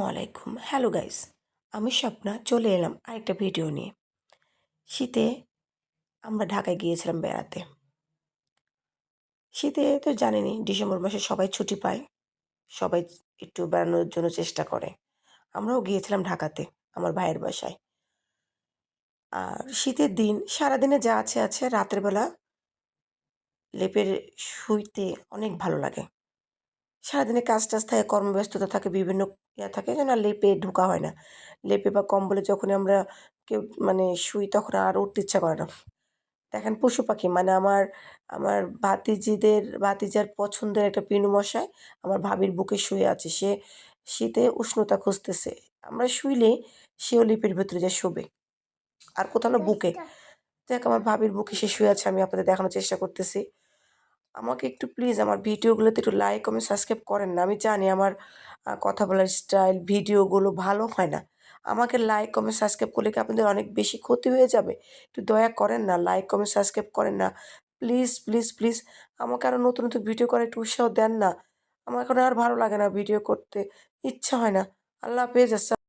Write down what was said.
আসসালামু আলাইকুম। Hello guys আমি স্বপ্না, চলে এলাম আরেকটা ভিডিও নিয়ে। শীতে আমরা ঢাকায় গিয়েছিলাম বেড়াতে। শীতে তো জানেনই, ডিসেম্বর মাসে সবাই ছুটি পায়, সবাই একটু বেড়ানোর জন্য চেষ্টা করে। আমরাও গিয়েছিলাম ঢাকাতে, আমার ভাইয়ের বাসায়। আর শীতের দিন, সারাদিনে যা আছে আছে, রাতের বেলা লেপের শুইতে অনেক ভালো লাগে। সারাদিনে কাজ টাজ থাকে কর্মব্যস্ততা থাকে বিভিন্ন ইয়া থাকে যেন আর লেপে ঢোকা হয় না। লেপে বা কম্বলে যখনই আমরা কেউ মানে শুই তখন আর উঠতে ইচ্ছা করে না। দেখেন পশু পাখি মানে আমার আমার ভাতিজিদের ভাতিজার পছন্দের একটা পিনু মশাই আমার ভাবির বুকে শুয়ে আছে। সে শীতে উষ্ণতা খুঁজতেছে। আমরা শুইলে সেও লেপের ভেতরে যায় শোবে। আর কোথাও না বুকে। দেখ আমার ভাবির বুকে সে শুয়ে আছে আমি আপনাদের দেখানোর চেষ্টা করতেছি। আমাকে একটু প্লিজ আমার ভিডিওগুলোতে একটু লাইক কমেন্ট সাবস্ক্রাইব করেন না। আমি জানি আমার কথা বলার স্টাইল ভিডিওগুলো ভালো হয় না। আমাকে লাইক কমেন্ট সাবস্ক্রাইব করলে কি আপনাদের অনেক বেশি ক্ষতি হয়ে যাবে? একটু দয়া করেন না লাইক কমেন্ট সাবস্ক্রাইব করেন না। প্লিজ প্লিজ প্লিজ আমাকে আরও নতুন নতুন ভিডিও করার একটু উৎসাহ দেন না। আমার এখন আর ভালো লাগে না ভিডিও করতে। ইচ্ছা হয় না। আল্লাহ হাফেজ আসসালাম